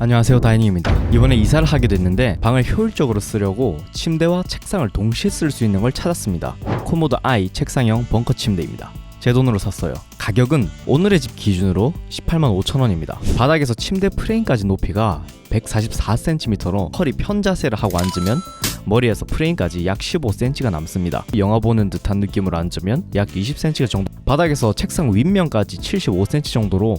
안녕하세요 다이닝입니다. 이번에 이사를 하게 됐는데 방을 효율적으로 쓰려고 침대와 책상을 동시에 쓸 수 있는 걸 찾았습니다. 코모도 i 책상형 벙커 침대입니다. 제 돈으로 샀어요. 가격은 오늘의 집 기준으로 18만 5천원입니다. 바닥에서 침대 프레임까지 높이가 144cm로 허리 편자세를 하고 앉으면 머리에서 프레임까지 약 15cm가 남습니다. 영화 보는 듯한 느낌으로 앉으면 약 20cm 정도. 바닥에서 책상 윗면까지 75cm 정도로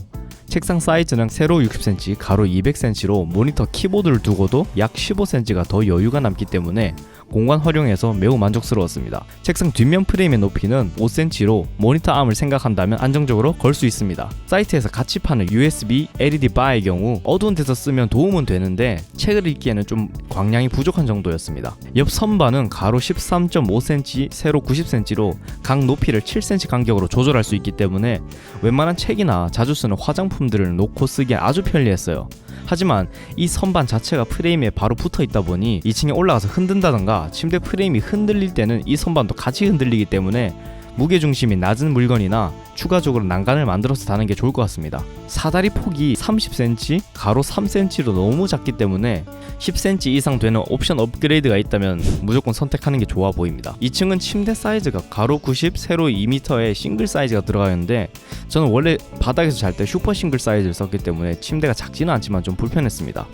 책상 사이즈는 세로 60cm, 가로 200cm로 모니터 키보드를 두고도 약 15cm가 더 여유가 남기 때문에 공간 활용에서 매우 만족스러웠습니다. 책상 뒷면 프레임의 높이는 5cm로 모니터 암을 생각한다면 안정적으로 걸 수 있습니다. 사이트에서 같이 파는 USB LED 바의 경우 어두운 데서 쓰면 도움은 되는데 책을 읽기에는 좀 광량이 부족한 정도였습니다. 옆 선반은 가로 13.5cm, 세로 90cm로 각 높이를 7cm 간격으로 조절할 수 있기 때문에 웬만한 책이나 자주 쓰는 화장품들을 놓고 쓰기에 아주 편리했어요. 하지만 이 선반 자체가 프레임에 바로 붙어 있다 보니 2층에 올라가서 흔든다던가 침대 프레임이 흔들릴 때는 이 선반도 같이 흔들리기 때문에 무게 중심이 낮은 물건이나 추가적으로 난간을 만들어서 다는 게 좋을 것 같습니다. 사다리 폭이 30cm, 가로 3cm로 너무 작기 때문에 10cm 이상 되는 옵션 업그레이드가 있다면 무조건 선택하는 게 좋아 보입니다. 2층은 침대 사이즈가 가로 90, 세로 2m의 싱글 사이즈가 들어가 있는데 저는 원래 바닥에서 잘 때 슈퍼 싱글 사이즈를 썼기 때문에 침대가 작지는 않지만 좀 불편했습니다.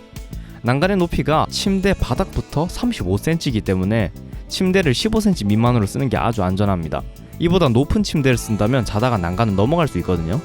난간의 높이가 침대 바닥부터 35cm이기 때문에 침대를 15cm 미만으로 쓰는 게 아주 안전합니다. 이보다 높은 침대를 쓴다면 자다가 난간은 넘어갈 수 있거든요.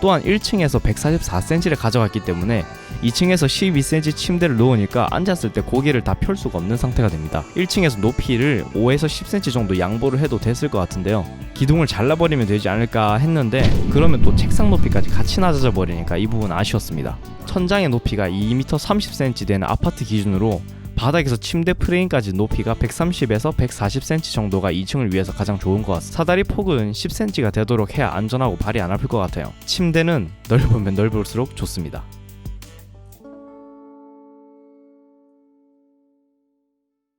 또한 1층에서 144cm를 가져갔기 때문에 2층에서 12cm 침대를 놓으니까 앉았을 때 고개를 다 펼 수가 없는 상태가 됩니다. 1층에서 높이를 5에서 10cm 정도 양보를 해도 됐을 것 같은데요. 기둥을 잘라버리면 되지 않을까 했는데 그러면 또 책상 높이까지 같이 낮아져 버리니까 이 부분 아쉬웠습니다. 천장의 높이가 2m 30cm 되는 아파트 기준으로 바닥에서 침대 프레임까지 높이가 130에서 140cm 정도가 2층을 위해서 가장 좋은 것 같습니다. 사다리 폭은 10cm가 되도록 해야 안전하고 발이 안 아플 것 같아요. 침대는 넓으면 넓을수록 좋습니다.